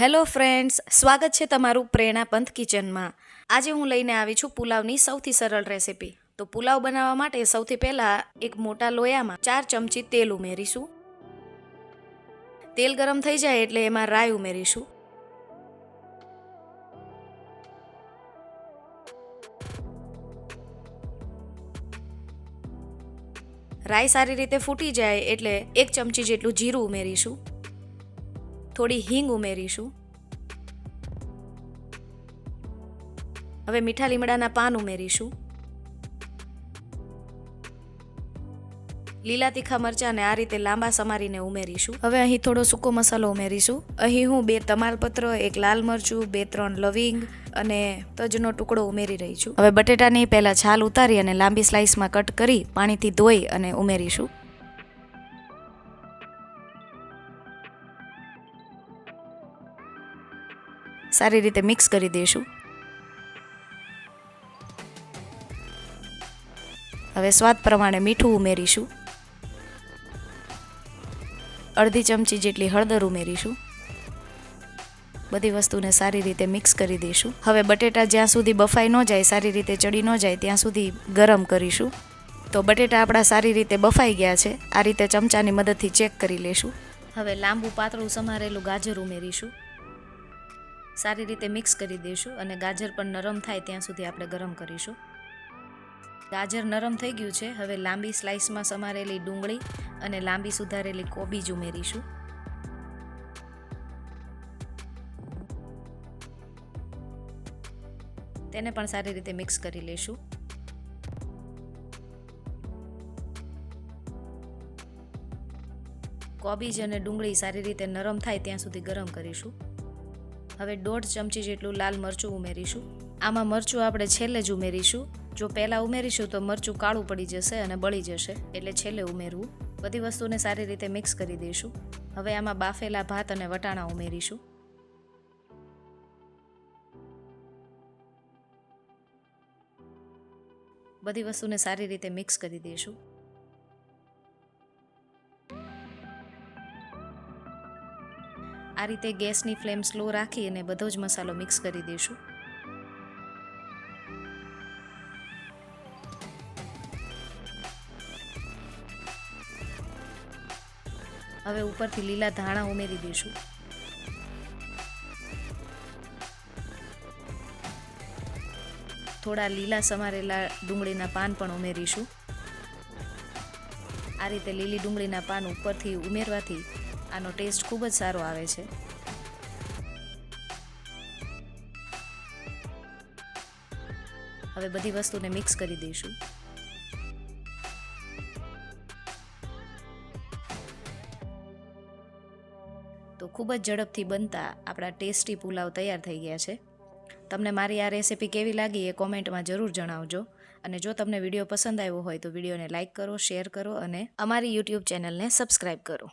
Hello friends, સ્વાગત છે તમારું પ્રેરણા પંથ કિચનમાં. આજે હું લઈને આવી છું પુલાવની સૌથી સરળ રેસીપી. તો પુલાવ બનાવવા માટે સૌથી પહેલાં એક મોટા લોયામાં ચાર ચમચી તેલ ઉમેરીશું. તેલ ગરમ થઈ જાય એટલે એમાં રાઈ ઉમેરીશું. રાઈ સારી રીતે ફૂટી જાય એટલે એક ચમચી જેટલું જીરું ઉમેરીશું. થોડી હિંગ ઉમેરીશું. હવે મીઠા લીમડાના પાન ઉમેરીશું. લીલા તીખા મરચાંને આ રીતે લાંબા સમારીને ઉમેરીશું. હવે અહીં થોડો સૂકો મસાલો ઉમેરીશું. અહીં હું બે તમાલપત્ર, એક લાલ મરચું, બે ત્રણ લવિંગ અને તજનો ટુકડો ઉમેરી રહી છું. હવે બટેટાની પહેલાં છાલ ઉતારી અને લાંબી સ્લાઇસમાં કટ કરી પાણીથી ધોઈ અને ઉમેરીશું. સારી રીતે મિક્સ કરી દઈશું. હવે સ્વાદ પ્રમાણે મીઠું ઉમેરીશું. અડધી ચમચી જેટલી હળદર ઉમેરીશું. બધી વસ્તુને સારી રીતે મિક્સ કરી દઈશું. હવે બટેટા જ્યાં સુધી બફાઈ ન જાય, સારી રીતે ચડી ન જાય, ત્યાં સુધી ગરમ કરીશું. તો બટેટા આપણા સારી રીતે બફાઈ ગયા છે. આ રીતે ચમચાની મદદથી ચેક કરી લેશું. હવે લાંબુ પાતળું સમારેલું ગાજર ઉમેરીશું. સારી રીતે મિક્સ કરી દઈશું અને ગાજર પણ નરમ થાય ત્યાં સુધી આપણે ગરમ કરીશું. ગાજર નરમ થઈ ગયું છે, હવે લાંબી સ્લાઇસમાં સમારેલી ડુંગળી અને લાંબી સુધારેલી કોબીજ ઉમેરીશું. તેને પણ સારી રીતે મિક્સ કરી લઈશું. કોબીજ અને ડુંગળી સારી રીતે નરમ થાય ત્યાં સુધી ગરમ કરીશું. હવે દોઢ ચમચી જેટલું લાલ મરચું ઉમેરીશું. આમાં મરચું આપણે છેલ્લે જ ઉમેરીશું. જો પહેલાં ઉમેરીશું તો મરચું કાળું પડી જશે અને બળી જશે, એટલે છેલ્લે ઉમેરવું. બધી વસ્તુને સારી રીતે મિક્સ કરી દઈશું. હવે આમાં બાફેલા ભાત અને વટાણા ઉમેરીશું. બધી વસ્તુને સારી રીતે મિક્સ કરી દઈશું. આ રીતે ગેસની ફ્લેમ સ્લો રાખી અને બધો જ મસાલો મિક્સ કરી દઈશું. હવે ઉપરથી લીલા ધાણા ઉમેરી દઈશું. થોડા લીલા સમારેલા ડુંગળીના પાન પણ ઉમેરીશું. આ રીતે લીલી ડુંગળીના પાન ઉપરથી ઉમેરવાથી આનો ટેસ્ટ ખૂબ જ સારો આવે છે. હવે બધી વસ્તુને મિક્સ કરી દઈશું. તો ખૂબ જ ઝડપથી બનતા આપણા ટેસ્ટી પુલાવ તૈયાર થઈ ગયા છે. તમને મારી આ રેસીપી કેવી લાગી એ કોમેન્ટમાં જરૂર જણાવજો. અને જો તમને વીડિયો પસંદ આવ્યો હોય તો વિડીયોને લાઇક કરો, શેર કરો અને અમારી યુટ્યુબ ચેનલને સબસ્ક્રાઈબ કરો.